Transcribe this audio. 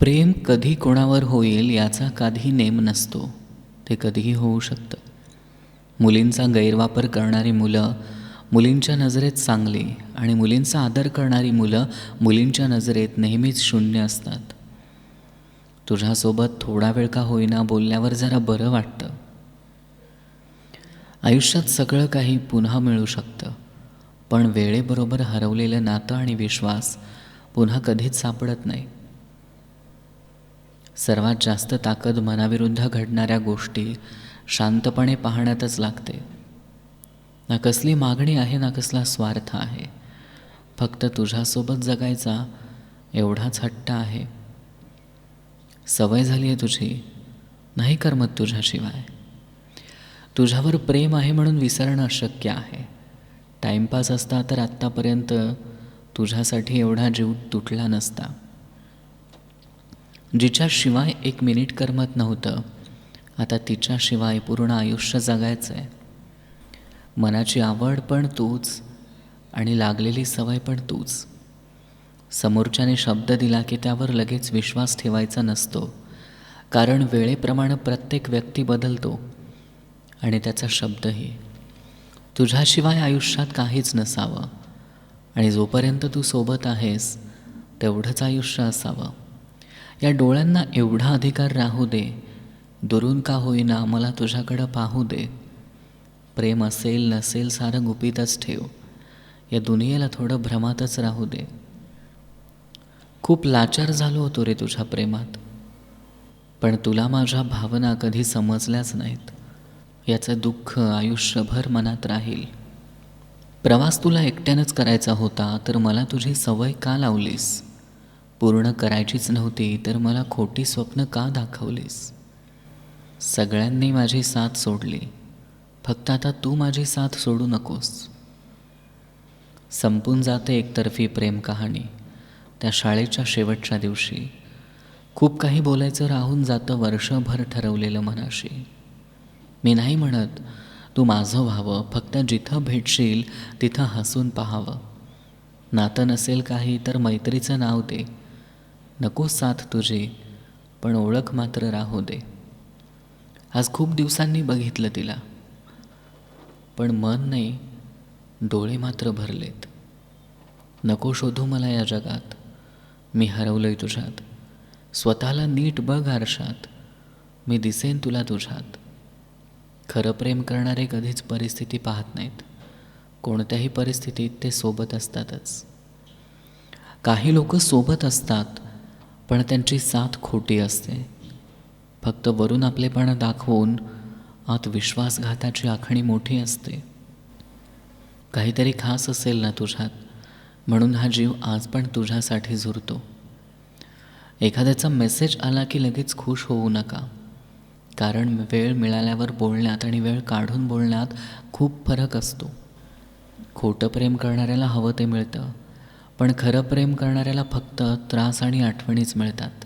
प्रेम कधी कोणावर होईल याचा कधी नेम नसतो. ते कधीही होऊ शकतं. मुलींचा गैरवापर करणारी मुलं मुलींच्या नजरेत चांगली आणि मुलींचा आदर करणारी मुलं मुलींच्या नजरेत नेहमीच शून्य असतात. तुझ्यासोबत थोडा वेळ का होईना बोलल्यावर जरा बरं वाटतं. आयुष्यात सगळं काही पुन्हा मिळू शकतं. पण वेळेबरोबर हरवलेलं नातं आणि विश्वास पुन्हा कधीच सापडत नाही. सर्वात जास्त ताकद मनाविरुद्ध घडणाऱ्या गोष्टी शांतपणे पाहण्यातच लागते. ना कसली मागणी आहे ना कसला स्वार्थ आहे. फक्त तुझ्यासोबत जगायचा एवढाच हट्ट आहे. सवय झाली आहे तुझी. नाही करमत तुझ्याशिवाय. तुझ्यावर प्रेम आहे म्हणून विसरणं अशक्य आहे. टाईमपास असता तर आत्तापर्यंत तुझ्यासाठी एवढा जीव तुटला नसता. जिच्याशिवाय एक मिनिट करमत नव्हतं. आता तिच्याशिवाय पूर्ण आयुष्य जगायचं आहे मनाची आवड पण तूच आणि लागलेली सवय पण तूच. समोरच्याने शब्द दिला की त्यावर लगेच विश्वास ठेवायचा नसतो. कारण वेळेप्रमाणे प्रत्येक व्यक्ती बदलतो. आणि त्याचा शब्दही. तुझ्याशिवाय आयुष्यात काहीच नसावं. आणि जोपर्यंत तू सोबत आहेस तेवढंच आयुष्य असावं. या डोळ्यांना एवढा अधिकार राहू दे दुरून का होईना मला तुझ्याकडं पाहू दे. प्रेम असेल नसेल सारं गुपितच ठेव या दुनियेला थोडं भ्रमातच राहू दे. खूप लाचार झालो होतो रे तुझ्या प्रेमात पण तुला माझ्या भावना कधी समजल्याच नाहीत. याचं दुःख आयुष्यभर मनात राहील. प्रवास तुला एकट्यानंच करायचा होता तर मला तुझी सवय का लावलीस? पूर्ण करायचीच नव्हती तर मला खोटी स्वप्न का दाखवलीस? सगळ्यांनी माझी साथ सोडली. फक्त आता तू माझी साथ सोडू नकोस. संपून जाते एकतर्फी प्रेम कहाणी. त्या शाळेच्या शेवटच्या दिवशी. खूप काही बोलायचं राहून जातं वर्षभर ठरवलेलं मनाशी. मी नाही म्हणत तू माझं व्हावं फक्त जिथं भेटशील तिथं हसून पाहावं. नातं नसेल काही तर मैत्रीचं नाव दे. नको साथ तुझे पण ओळख मात्र राहू दे. आज खूप दिवसांनी बघितलं तिला. पण मन नाही डोळे मात्र भरलेत. नको शोधू मला या जगात. मी हरवलंय तुझ्यात. स्वतःला नीट बघ आरशात. मी दिसेन तुला तुझ्यात. खरं प्रेम करणारे कधीच परिस्थिती पाहत नाहीत. कोणत्याही परिस्थितीत ते सोबत असतातच. काही लोक सोबत असतात पण त्यांची साथ खोटी असते. फक्त वरून आपलेपणा दाखवून आत विश्वासघाताची आखणी मोठी असते. काहीतरी खास असेल ना तुझ्यात म्हणून हा जीव आज पण तुझ्यासाठी झुरतो. एखाद्याचा मेसेज आला की लगेच खुश होऊ नका. कारण वेळ मिळाल्यावर बोलण्यात आणि वेळ काढून बोलण्यात खूप फरक असतो. खोटं प्रेम करणाऱ्याला हवं ते मिळतं. पण खरं प्रेम करणाऱ्याला फक्त त्रास आणि आठवणीच मिळतात.